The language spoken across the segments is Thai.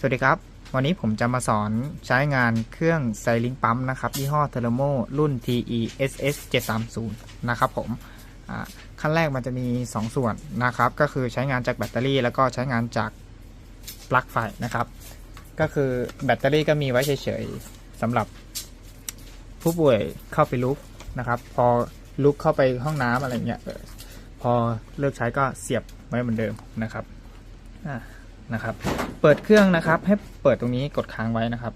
สวัสดีครับ วันนี้ผมจะมาสอนใช้งานเครื่องไซลิงปั๊มนะครับยี่ห้อเทอร์โมรุ่น TE SS 730นะครับผมขั้นแรกมันจะมี 2 ส่วนนะครับ ก็คือใช้งานจากแบตเตอรี่ แล้วก็ใช้งานจากปลั๊กไฟนะครับ ก็คือแบตเตอรี่ก็มีไว้เฉยๆสำหรับผู้ป่วยเข้าไปลุกนะครับ พอลุกเข้าไปห้องน้ำอะไรเงี้ยพอเลิกใช้ก็เสียบไว้เหมือนเดิมนะครับอ่า นะครับ เปิดเครื่องนะครับ ให้เปิดตรงนี้กดค้างไว้นะครับ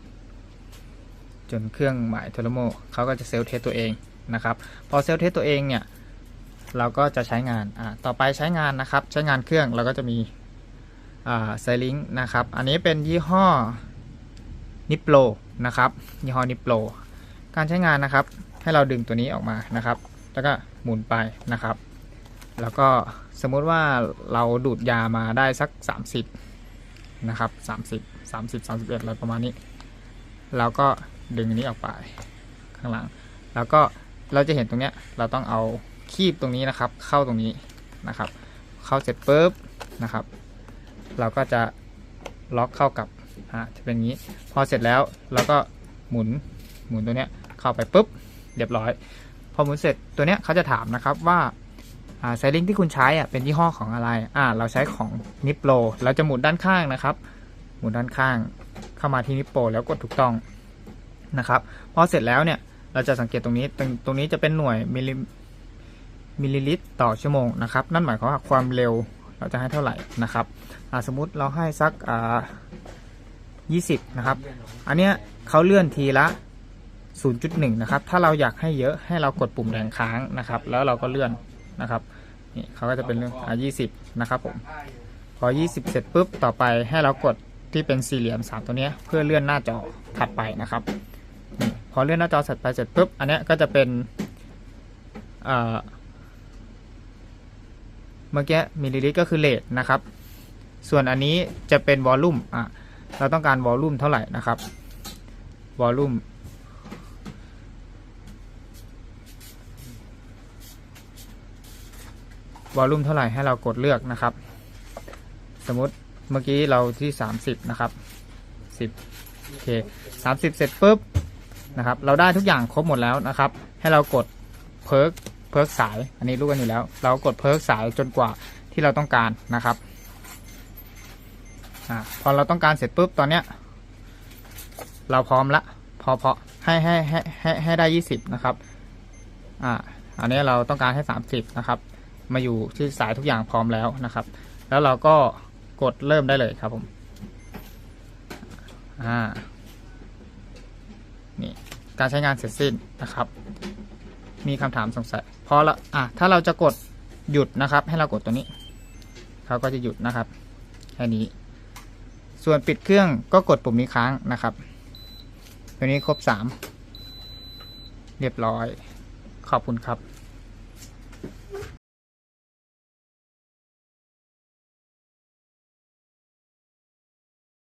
จนเครื่องหมายโทรโมเขาก็จะเซลล์เทสตัวเองนะครับ พอเซลล์เทสตัวเองเนี่ยเราก็จะใช้งานอ่าต่อไปใช้งานนะครับ ใช้งานเครื่องเราก็จะมีอ่าไซลิงนะครับ อันนี้เป็นยี่ห้อนิปโปรนะครับ ยี่ห้อนิปโปรการใช้งานนะครับ ให้เราดึงตัวนี้ออกมานะครับ แล้วก็หมุนไปนะครับ แล้วก็สมมุติว่าเราดูดยามาได้สัก 30 นะครับ30 30 31อะไรประมาณนี้เราก็ดึงนี้ออกไปข้างหลัง แล้วก็เราจะเห็นตรงเนี้ยเราต้องเอาคีบตรงนี้นะครับ เข้าตรงนี้นะครับ เข้าเสร็จปุ๊บนะครับ เราก็จะล็อกเข้ากับอ่าจะเป็นอย่างนี้ พอเสร็จแล้วเราก็หมุนหมุนตัวเนี้ยเข้าไปปุ๊บเรียบร้อย พอหมุนเสร็จตัวเนี้ยเขาจะถามนะครับว่า ไซลิงที่คุณใช้อะเป็นยี่ห้อของอะไรอ่าเราใช้ของนิปโปรเราจะหมุนด้านข้างนะครับ หมุนด้านข้างเข้ามาที่นิปโปรแล้วกดถูกต้องนะครับพอเสร็จแล้วเนี่ยเราจะสังเกตตรงนี้ตรงตรงนี้จะเป็นหน่วยมิลลิมิลลิลิตรต่อชั่วโมงนะครับนั่นหมายความว่าความเร็วเราจะให้เท่าไหร่นะครับสมมุติเราให้สักอ่า20 นะครับ อันเนี้ยเขาเลื่อนทีละ 0.1 นะครับ ถ้าเราอยากให้เยอะให้เรากดปุ่มแดงค้างนะครับ แล้วเราก็เลื่อน นะครับนี่เขาก็จะเป็นเรื่องอ่า20นะครับผมพอ 20 เสร็จปุ๊บต่อไปให้เรากดที่เป็นสี่เหลี่ยม 3 ตัวเนี้ยเพื่อเลื่อนหน้าจอถัดไปนะครับนี่พอเลื่อนหน้าจอเสร็จไปเสร็จปุ๊บอันเนี้ยก็จะเป็นเอ่อเมื่อกี้มิลลิลิตรก็คือเลทนะครับ ส่วนอันนี้จะเป็นวอลลุ่มอะเราต้องการวอลลุ่มเท่าไหร่นะครับวอลลุ่ม วอลลุ่มเท่าไหร่ให้เรากดเลือกนะครับ สมมติเมื่อกี้เราที่ 30 นะครับ 10โอเค30 เสร็จปุ๊บนะครับ เราได้ทุกอย่างครบหมดแล้วนะครับ ให้เรากดเพิร์กเพิร์กสาย อันนี้รู้กันอยู่แล้ว เรากดเพิร์กสายจนกว่าที่เราต้องการนะครับอพอเราต้องการเสร็จปุ๊บตอนเนี้ย เราพร้อมละพอพอให้ให้ให้ให้ให้ได้ 20 นะครับ อ่า อันนี้เราต้องการให้ 30 นะครับ มาอยู่ที่สายทุกอย่างพร้อมแล้วนะครับ แล้วเราก็กดเริ่มได้เลยครับผมอ่านี่การใช้งานเสร็จสิ้นนะครับ มีคำถามสงสัยพอละอะถ้าเราจะกดหยุดนะครับ ให้เรากดตัวนี้เขาก็จะหยุดนะครับแค่นี้ ส่วนปิดเครื่องก็กดปุ่มนี้ค้างนะครับ ตัวนี้ครบสามเรียบร้อยขอบคุณครับ